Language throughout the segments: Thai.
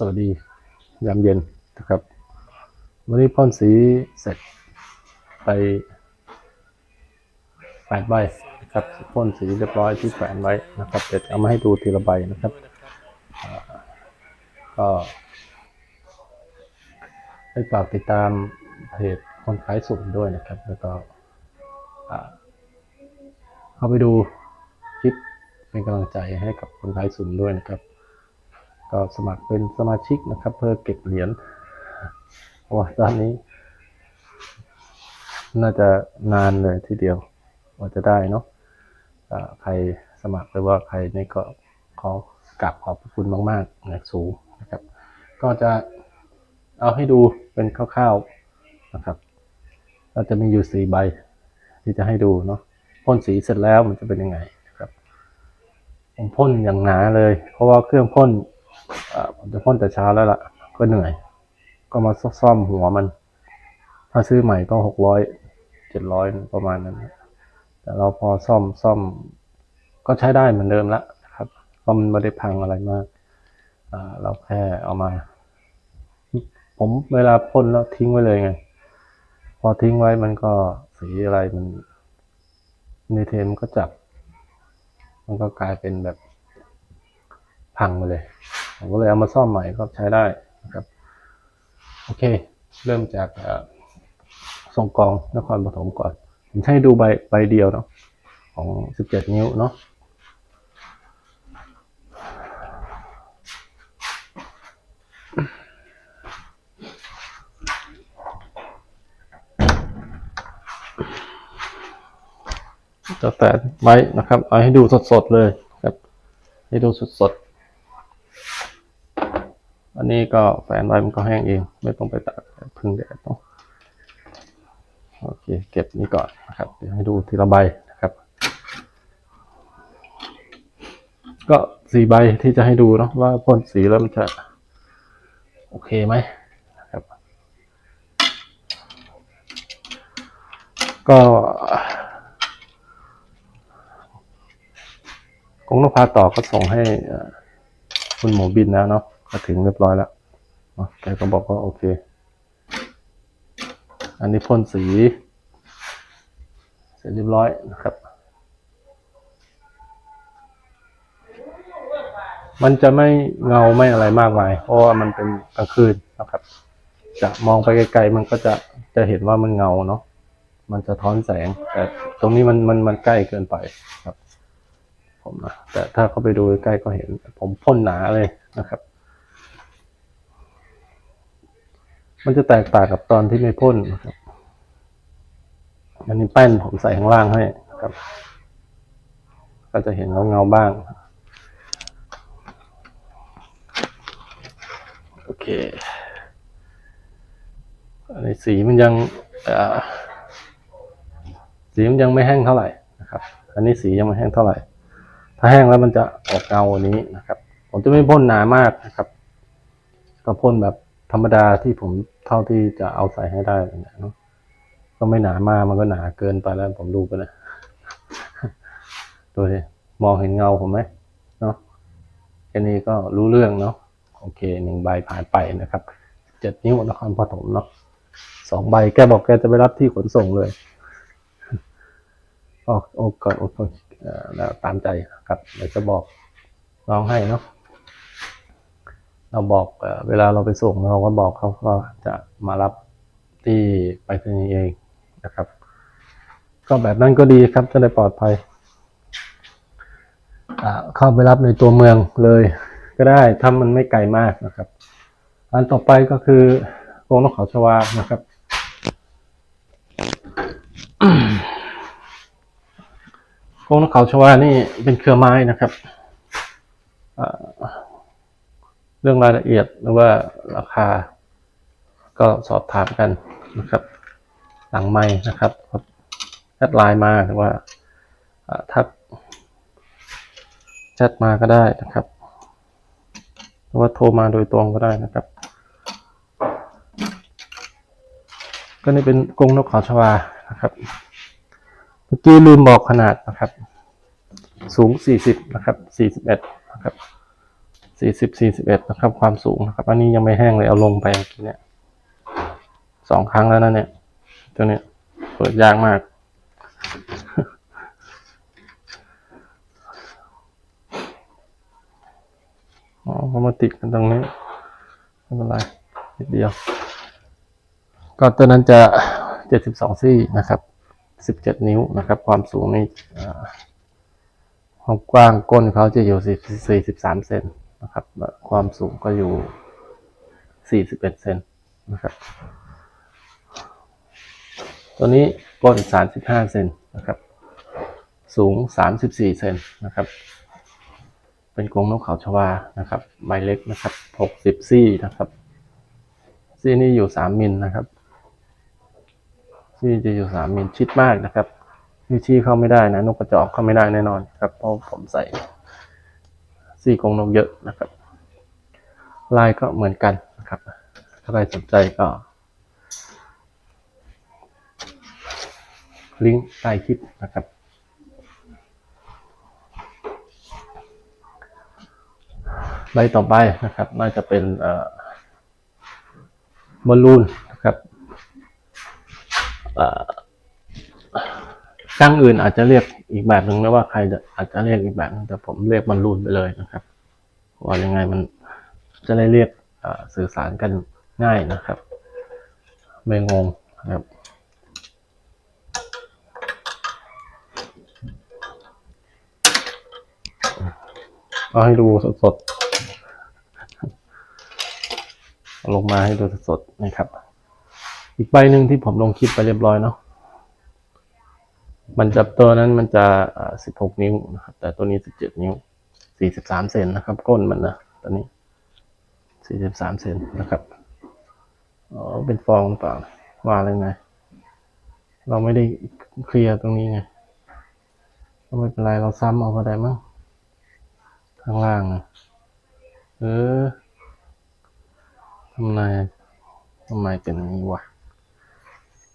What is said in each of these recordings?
สวัสดียามเย็นนะครับ วันนี้พ่นสีเสร็จไปแปดใบนะครับพ่นสีเรียบร้อยที่แขวนไว้นะครับเดี๋ยวเอามาให้ดูทีละใบนะครับก็ให้ฝากติดตามเพจคนขายสุ่มด้วยนะครับ แล้วก็เข้าไปดูคลิปเป็นกำลังใจให้กับคนขายสุ่มด้วยนะครับ ก็สมัครเป็นสมาชิกนะครับ เพื่อเก็บเหรียญว่าตอนนี้ น่าจะนานเลยทีเดียวว่าจะได้เนาะใครสมัครหรือว่าใครนี่ก็ขอกราบขอบคุณมากๆนะสูงนะครับ ก็จะเอาให้ดูเป็นคร่าวๆนะครับเราจะมีอยู่สี่ใบที่จะให้ดูเนาะพ่นสีเสร็จแล้วมันจะเป็นยังไงนะครับผมพ่นอย่างหนาเลย เพราะว่าเครื่องพ่น ผมจะพ่นแต่เช้าแล้วล่ะ ก็เหนื่อย ก็มาซ่อมหัวมัน ถ้าซื้อใหม่ก็หกร้อยเจ็ดร้อยประมาณนั้น แต่เราพอซ่อมซ่อม ก็ใช้ได้เหมือนเดิมละนะครับเพราะมันไม่ได้พังอะไรมากอ่าเราแค่เอามา ผมเวลาพ่นแล้วทิ้งไว้เลยไง พอทิ้งไว้มันก็สีอะไรมันในเทมนก็จับ มันก็กลายเป็นแบบพังไปเลย ผมก็เลยเอามาซ่อมใหม่ก็ใช้ได้นะครับ โอเค เริ่มจากทรงกองนครปฐมก่อน ผมใช้ดูใบใบเดียวเนาะของ 17 นิ้วเนาะจะแฝนไว้นะครับ เอาให้ดูสดๆเลยครับ ให้ดูสดๆ อันนี้ก็แฝนไว้มันก็แห้งเอง ไม่ต้องไปตากพึ่งแดดเนาะโอเค เก็บนี้ก่อนนะครับ เดี๋ยวให้ดูทีละใบนะครับ ก็สี่ใบที่จะให้ดูเนาะว่าพ่นสีแล้วมันจะ โอเคไหมนะครับ ก็กงนกพาต่อก็ส่งให้คุณหมูบินแล้วเนาะ ก็ถึงเรียบร้อยแล้วแกก็บอกว่าโอเค อันนี้พ่นสี เสร็จเรียบร้อยนะครับ มันจะไม่เงาไม่อะไรมากมาย เพราะว่ามันเป็นกลางคืนนะครับ จะมองไปไกลๆมันก็จะจะเห็นว่ามันเงาเนาะ มันจะท้อนแสง แต่ตรงนี้มันมันมันใกล้เกินไปครับ ผมนะ แต่ถ้าเข้าไปดูใกล้ก็เห็น ผมพ่นหนาเลยนะครับ มันจะแตกต่างกับตอนที่ไม่พ่นนะครับ อันนี้แป้นผมใส่ข้างล่างให้ครับ ก็จะเห็นเงาเงาๆบ้าง โอเค อันนี้สีมันยังสีมันยังไม่แห้งเท่าไหร่นะครับ อันนี้สียังไม่แห้งเท่าไหร่ ถ้าแห้งแล้วมันจะออกเงาอันนี้นะครับ ผมจะไม่พ่นหนามากนะครับ ก็พ่นแบบ ธรรมดาที่ผมเท่าที่จะเอาใส่ให้ได้เนาะก็ไม่หนามากมันก็หนาเกินไปแล้วผมดูไปนะดูสิมองเห็นเงาผมไหมเนาะแค่นี้ก็รู้เรื่องเนาะโอเคหนึ่งใบผ่านไปนะครับเจ็ดนิ้วนครปฐมเนาะสองใบแกบอกแกจะไปรับที่ขนส่งเลยโอ้โอ้ก็โอ้ก็เอ่อแล้วตามใจครับเดี๋ยวจะบอกน้องให้เนาะ เราบอกเวลาเราไปส่งเราก็บอกเขาก็จะมารับที่ไปรษณีย์เองนะครับ ก็แบบนั้นก็ดีครับจะได้ปลอดภัยเข้าไปรับในตัวเมืองเลยก็ได้ถ้ามันไม่ไกลมากนะครับ อันต่อไปก็คือโรงนกเขาชวานะครับโครงนกเขาชวานี่เป็นเครือไม้นะครับอ่า เรื่องรายละเอียดหรือว่าราคา ก็สอบถามกันนะครับ หลังไม้นะครับแอดไลน์มาหรือว่าอ่าทักแชทมาก็ได้นะครับหรือว่าโทรมาโดยตรงก็ได้นะครับ ก็นี่เป็นกรงนกเขาชวานะครับ เมื่อกี้ลืมบอกขนาดนะครับ สูง 40 นะครับ 41 นะครับ สี่สิบสี่สิบเอ็ดนะครับ ความสูงนะครับ อันนี้ยังไม่แห้งเลยเอาลงไปเมื่อกี้เนี่ยสองครั้งแล้วนะเนี่ย ตัวเนี้ยเปิดยากมาก อ๋อเขามาติดกันตรงนี้ไม่เป็นไรนิดเดียว ก็ตัวนั้นจะเจ็ดสิบสองซี่นะครับสิบเจ็ดนิ้วนะครับ ความสูงนี่ความกว้างก้นเขาจะอยู่สี่สี่สิบสามเซน นะครับ ความสูงก็อยู่สี่สิบเซนนะครับ ตัวนี้ก้นสามสิบห้าเซนนะครับ สูงสามสิบสี่เซนนะครับ เป็นกรงนกเขาชวานะครับใบเล็กนะครับหกสิบซี่นะครับ ซี่นี่อยู่สามมิลนะครับ ซี่จะอยู่สามมิลชิดมากนะครับนี่ชี้เข้าไม่ได้นะนกกระจอกเข้าไม่ได้แน่นอนครับเพราะผมใส่ ซี่กงนกเยอะนะครับ ลายก็เหมือนกันนะครับ ถ้าใครสนใจก็ ลิงก์ใต้คลิปนะครับใบต่อไปนะครับ น่าจะเป็นเอ่อบอลลูนนะครับเอ่อ ช่างอื่นอาจจะเรียกอีกแบบหนึ่งนะว่าใครจะอาจจะเรียกอีกแบบหนึงแต่ผมเรียกบอลลูนไปเลยนะครับว่ายังไงมันจะได้เรียกสื่อสารกันง่ายนะครับ ไม่งงนะครับเอาให้ดูสดๆลงมาให้ดูสดๆนะครับ อีกใบหนึ่งที่ผมลงคลิปไปเรียบร้อยเนาะ มันจะตัวนั้นมันจะสิบหกนิ้วนะครับ แต่ตัวนี้สิบเจ็ดนิ้วสี่สิบสามเซนนะครับ ก้นมันนะตัวนี้สี่สิบสามเซนนะครับอ๋อเป็นฟองหรือเปล่าว่าอะไรไง เราไม่ได้เคลียร์ตรงนี้ไงก็ไม่เป็นไรเราซ้ำเอาก็ได้มั้งข้างล่างอะเออทำไมทำไมเป็นอย่างนี้วะ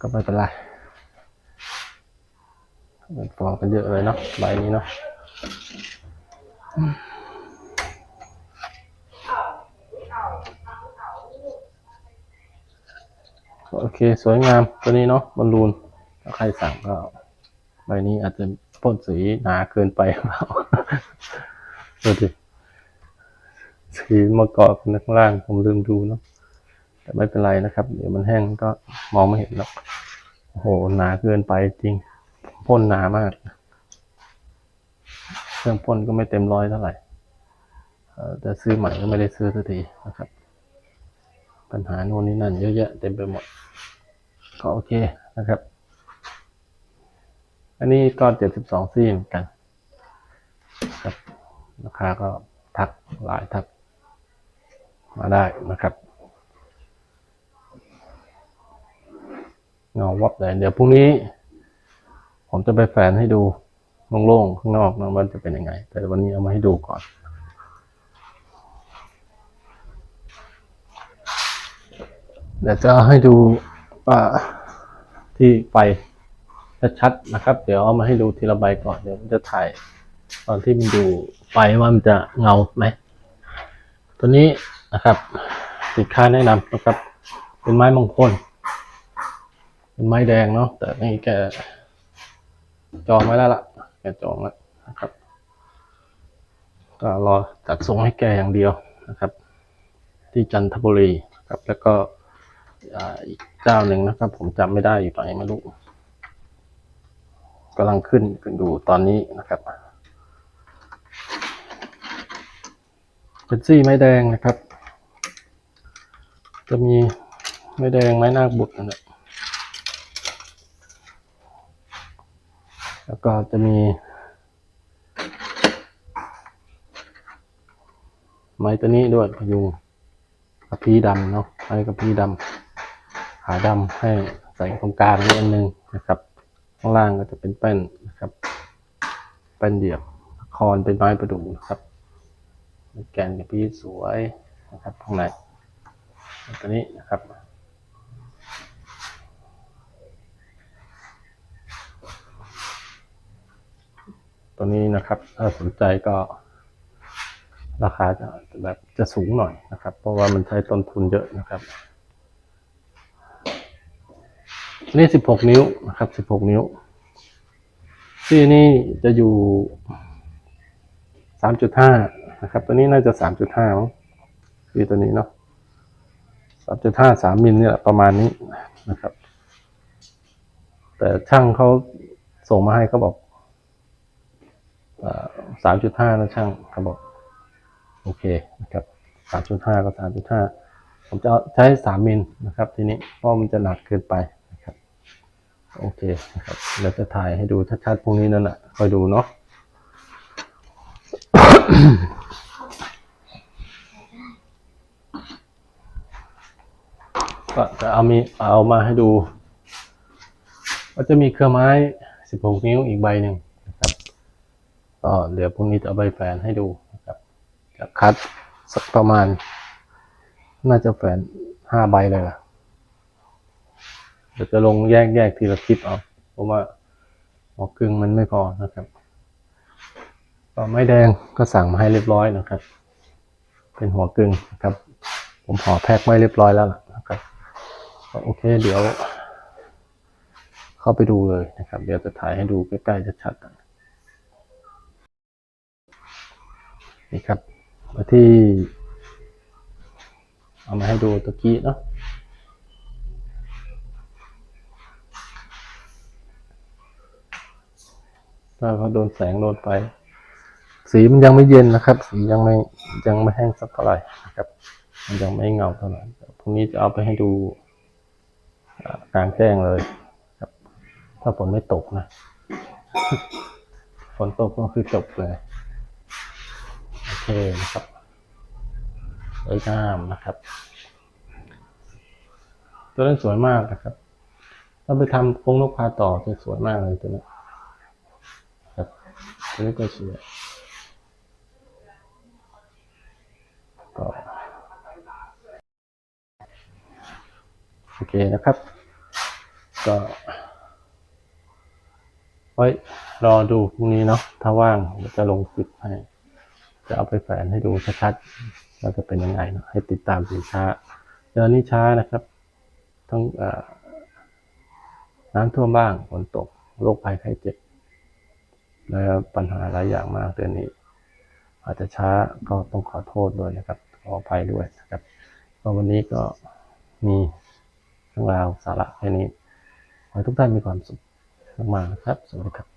ก็ไม่เป็นไร ฟองกันเยอะเลยเนาะใบนี้เนาะโอเค สวยงามตัวนี้เนาะบอลลูนถ้าใครสั่งก็ใบนี้อาจจะพ่นสีหนาเกินไปหรือเปล่าดูดิสีมาเกาะกันข้างล่างผมลืมดูเนาะแต่ไม่เป็นไรนะครับ เดี๋ยวมันแห้งก็มองไม่เห็นหรอกโอ้โหหนาเกินไปจริง พ่นหนามาก เครื่องพ่นก็ไม่เต็มร้อยเท่าไหร่แต่ซื้อใหม่ก็ไม่ได้ซื้อสักทีนะครับ ปัญหาโน่นนี่นั่นเยอะแยะเต็มไปหมด ก็โอเคนะครับ อันนี้ก็เจ็ดสิบสองซี่เหมือนกันครับราคาก็ทักหลายทัก มาได้นะครับเงาวับเลยเดี๋ยวพรุ่งนี้ ผมจะไปแฝนให้ดูโล่งๆข้างนอกนะว่าจะเป็นยังไง แต่วันนี้เอามาให้ดูก่อน เดี๋ยวจะให้ดูว่าที่ไฟชัดๆนะครับ เดี๋ยวเอามาให้ดูทีละใบก่อน เดี๋ยวผมจะถ่ายตอนที่มันดูไฟว่ามันจะเงาไหม ตัวนี้นะครับสินค้าแนะนำนะครับ เป็นไม้มงคล เป็นไม้แดงเนาะแต่นี่แก จองไว้แล้วล่ะแกจองแล้วนะครับ ก็รอจัดส่งให้แกอย่างเดียวนะครับ ที่จันทบุรีนะครับ แล้วก็อีกเจ้าหนึ่งนะครับ ผมจำไม่ได้อยู่ตอนนี้ไม่รู้กำลังขึ้นดูตอนนี้นะครับเป็นซี่ไม้แดงนะครับ จะมีไม้แดงไม้นาคบุตรนะแล้ว ก็จะมี ไม้ตัวนี้ด้วยพยุงกระพี้ดำเนาะไม้กระพี้ดำขาดำให้ใส่ตรงกลางนี่อันนึงนะครับ ข้างล่างก็จะเป็นแป้นนะครับแป้นเดียบคอนเป็นไม้ประดู่นะครับ แกนกับพี่สวยนะครับข้างในตัวนี้นะครับ ตัวนี้นะครับ ถ้าสนใจก็ราคาจะแบบจะสูงหน่อยนะครับ เพราะว่ามันใช้ต้นทุนเยอะนะครับนี่สิบหกนิ้วนะครับสิบหกนิ้ว ที่นี่จะอยู่สามจุดห้านะครับ ตัวนี้น่าจะสามจุดห้ามั้งคือตัวนี้เนาะสามจุดห้าสามมิลเนี่ยแหละประมาณนี้นะครับ แต่ช่างเขาส่งมาให้เขาบอก สามจุดห้านะช่างเขาบอกโอเคนะครับสามจุดห้าก็สามจุดห้าผมจะใช้สามมิลนะครับทีนี้เพราะมันจะหนักเกินไปนะครับโอเคนะครับเดี๋ยวจะถ่ายให้ดูชัดๆพรุ่งนี้นั่นแหละคอยดูเนาะก็จะเอามีเอามาให้ดู ก็จะมีเครื่องไม้ 16 นิ้วอีกใบหนึ่ง ก็เดี๋ยวพรุ่งนี้จะเอาใบแฝนให้ดูนะครับจะคัดสักประมาณ น่าจะแฝนห้าใบเลยล่ะเดี๋ยวจะลงแยกแยกทีละคลิปเอาเพราะว่าหัวกึ่งมันไม่พอนะครับก็ไม้แดงก็สั่งมาให้เรียบร้อยนะครับ เป็นหัวกึ่งนะครับ ผมห่อแพ็คไว้เรียบร้อยแล้วนะครับโอเคเดี๋ยว เข้าไปดูเลยนะครับ เดี๋ยวจะถ่ายให้ดูใกล้ๆชัดๆกั นี่ครับที่ เอามาให้ดูตะกี้เนาะถ้าเขาโดนแสงโดนไฟสีมันยังไม่เย็นนะครับ สียังไม่ยังไม่แห้งสักเท่าไหร่นะครับ มันยังไม่เงาเท่าไหร่พรุ่งนี้จะเอาไปให้ดูกลางแจ้งเลยครับ ถ้าฝนไม่ตกนะ ฝนตกก็คือจบเลย เคนะครับสวยงามนะครับ ตัวนั้นสวยมากนะครับถ้าไปทำโครงนกพาต่อจะสวยมากเลยตัวนี้ครับตัวนี้ก็สวยก็โอเคนะครับ ก็ไว้รอดูพรุ่งนี้เนาะถ้าว่างจะลงคลิปให้ จะเอาไปแฝนให้ดูชัดๆว่าจะเป็นยังไงเนอะให้ติดตามสินค้าเดือนนี้ช้านะครับทั้งเอ่อน้ำท่วมบ้างฝนตกโรคภัยไข้เจ็บแล้วปัญหาหลายอย่างมากเดือนนี้ อาจจะช้าก็ต้องขอโทษด้วยนะครับ ขออภัยด้วยนะครับก็วันนี้ก็มีเรื่องราวสาระแค่นี้ขอให้ทุกท่านมีความสุขมากๆนะครับ สวัสดีครับ